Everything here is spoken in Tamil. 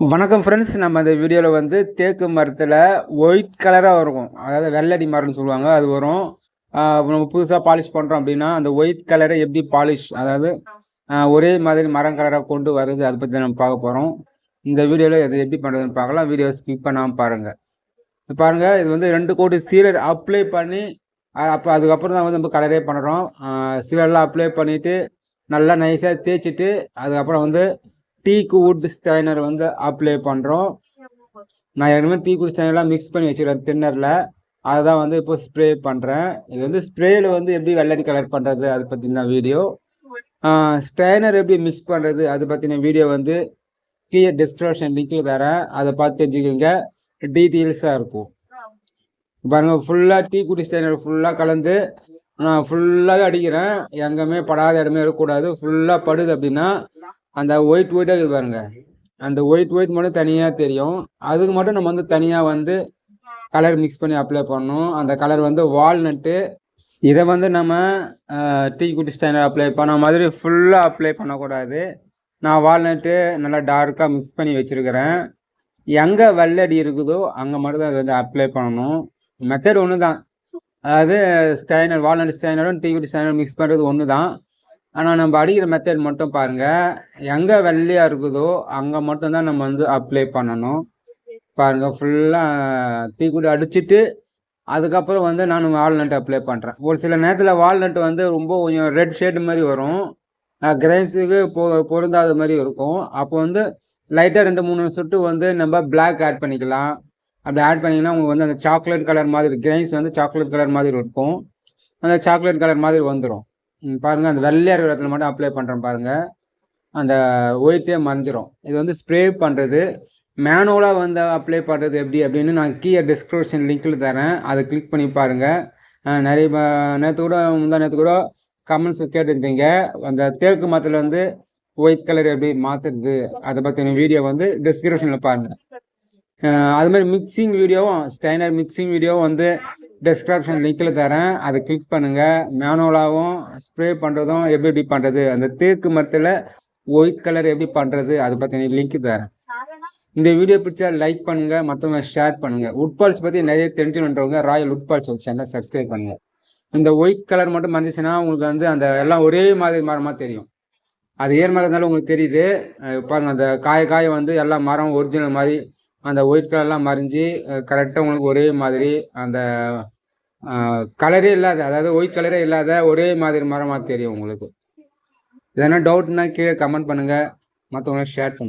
வணக்கம் ஃப்ரெண்ட்ஸ் நம்ம இந்த வீடியோவில் வந்து தேக்கு மரத்தில் ஒயிட் கலராக இருக்கும் அதாவது வெள்ளடி மரம்னு சொல்லுவாங்க. அது வரும். நம்ம புதுசாக பாலிஷ் பண்ணுறோம் அப்படின்னா அந்த ஒயிட் கலரை எப்படி பாலிஷ் அதாவது ஒரே மாதிரி மரம் கலராக கொண்டு வருது அதை பற்றி நம்ம பார்க்க போகிறோம் இந்த வீடியோவில் அது எப்படி பண்ணுறதுன்னு பார்க்கலாம். வீடியோ ஸ்கிப் பண்ணாமல் பாருங்கள் பாருங்கள் இது வந்து ரெண்டு கோடி சீலர் அப்ளை பண்ணி அப்போ அதுக்கப்புறம் தான் வந்து நம்ம கலரே பண்ணுறோம் சீலர்லாம் அப்ளை பண்ணிவிட்டு நல்லா நைஸாக தேய்ச்சிட்டு அதுக்கப்புறம் வந்து டீக்கு வுட் ஸ்டைனர் வந்து அப்ளை பண்ணுறோம் நான் ஏற்கனவே டீ குட் ஸ்டைனர்லாம் மிக்ஸ் பண்ணி வச்சுக்கிறேன் தின்னரில் அதை தான் வந்து இப்போ ஸ்ப்ரே பண்ணுறேன் இது வந்து ஸ்ப்ரேயில் வந்து எப்படி வெள்ளடி கலர் பண்ணுறது அது பற்றின வீடியோ ஸ்டைனர் எப்படி மிக்ஸ் பண்ணுறது அது பற்றின வீடியோ வந்து கீழே டிஸ்கிரிப்ஷன் லிங்கில் தரேன். அதை பார்த்து தெரிஞ்சுக்கோங்க. டீட்டெயில்ஸாக இருக்கும். பாருங்கள் ஃபுல்லாக டீ குடி ஸ்டைனர் ஃபுல்லாக கலந்து நான் ஃபுல்லாகவே அடிக்கிறேன். எங்கேயுமே படாத இடமே இருக்கக்கூடாது. ஃபுல்லாக படுது அப்படின்னா அந்த ஒயிட் ஒயிட்டாக இருக்குது பாருங்க. அந்த ஒயிட் ஒயிட் மட்டும் தனியாக தெரியும். அதுக்கு மட்டும் நம்ம வந்து தனியாக வந்து கலர் மிக்ஸ் பண்ணி அப்ளை பண்ணணும். அந்த கலர் வந்து வால்நட்டு இதை வந்து நம்ம டீ குட்டி ஸ்டாண்டர்ட் அப்ளை பண்ண மாதிரி ஃபுல்லாக அப்ளை பண்ணக்கூடாது. நான் வால்நட்டு நல்லா டார்க்காக மிக்ஸ் பண்ணி வச்சுருக்கிறேன். எங்கே வெள்ளடி இருக்குதோ அங்கே மட்டும் தான் அது வந்து அப்ளை பண்ணணும். மெத்தட் ஒன்று தான் அதாவது ஸ்டைனர் வால்நட் ஸ்டைனரும் டீ குட்டி ஸ்டைனரும் மிக்ஸ் பண்ணுறது ஒன்று தான் ஆனால் நம்ம அடிக்கிற மெத்தட் மட்டும் பாருங்கள் எங்கே வெள்ளையாக இருக்குதோ அங்கே மட்டும்தான் நம்ம வந்து அப்ளை பண்ணணும். பாருங்கள் ஃபுல்லாக தீக்குடி அடிச்சுட்டு அதுக்கப்புறம் வந்து நான் வால்நட் அப்ளை பண்ணுறேன் ஒரு சில நேரத்தில் வால்நட் வந்து ரொம்ப கொஞ்சம் ரெட் ஷேடு மாதிரி வரும். கிரைன்ஸுக்கு பொ பொருந்தாத மாதிரி இருக்கும். அப்போ வந்து லைட்டாக ரெண்டு மூணு சொட்டு வந்து நம்ம பிளாக் ஆட் பண்ணிக்கலாம். அப்படி ஆட் பண்ணிங்கன்னா உங்களுக்கு வந்து அந்த சாக்லேட் கலர் மாதிரி கிரைன்ஸ் வந்து சாக்லேட் கலர் மாதிரி இருக்கும். அந்த சாக்லேட் கலர் மாதிரி வந்துடும் பாருங்கள் அந்த வெள்ளையாக இருக்கிற இடத்துல மட்டும் அப்ளை பண்ணுறேன் பாருங்கள் அந்த ஒயிட்டே மறைஞ்சிரும். இது வந்து ஸ்ப்ரே பண்ணுறது மேனுவலாக வந்து அப்ளை பண்ணுறது எப்படி அப்படின்னு நான் கீழே டிஸ்கிரிப்ஷன் லிங்க்கில் தரேன். அதை கிளிக் பண்ணி பாருங்கள் நிறைய நேற்று கூட முந்தா நேற்று கூட கமெண்ட்ஸ் கேட்டிருந்தீங்க. அந்த தேக்கு மரத்தில் வந்து ஒயிட் கலர் எப்படி மாற்றுறது அதை பற்றின வீடியோ வந்து டிஸ்கிரிப்ஷனில் பாருங்கள் அது மாதிரி மிக்சிங் வீடியோவும் ஸ்டைனர் மிக்சிங் வீடியோவும் வந்து டிஸ்கிரிப்ஷன் லிங்கில் தரேன். அதை கிளிக் பண்ணுங்கள் மேனுவலாகவும் ஸ்ப்ரே பண்ணுறதும் எப்படி எப்படி பண்ணுறது அந்த தேக்கு மரத்தில் ஒயிட் கலர் எப்படி பண்ணுறது அதை பற்றி லிங்க் தரேன். இந்த வீடியோ பிடிச்சா லைக் பண்ணுங்கள் மற்றவங்க ஷேர் பண்ணுங்கள் உட்பால்ஸ் பற்றி நிறைய தெரிஞ்சுன்றவங்க ராயல் உட்பால்ஸ் சேனலை சப்ஸ்கிரைப் பண்ணுங்கள் இந்த ஒயிட் கலர் மட்டும் மறைஞ்சிச்சுன்னா உங்களுக்கு வந்து அந்த எல்லாம் ஒரே மாதிரி மரமாக தெரியும். அது ஏர் மரம் இருந்தாலும் உங்களுக்கு தெரியுது. பாருங்கள் அந்த காய காய வந்து எல்லா மரம் ஒரிஜினல் மாதிரி அந்த ஒயிட் கலர்லாம் மறைஞ்சி கரெக்டாக உங்களுக்கு ஒரே மாதிரி அந்த கலரே இல்லாத அதாவது ஒயிட் கலரே இல்லாத ஒரே மாதிரி மரமாக தெரியும் உங்களுக்கு. எதனா டவுட்னா கீழே கமெண்ட் பண்ணுங்கள் மற்றவங்கள ஷேர் பண்ணுங்கள்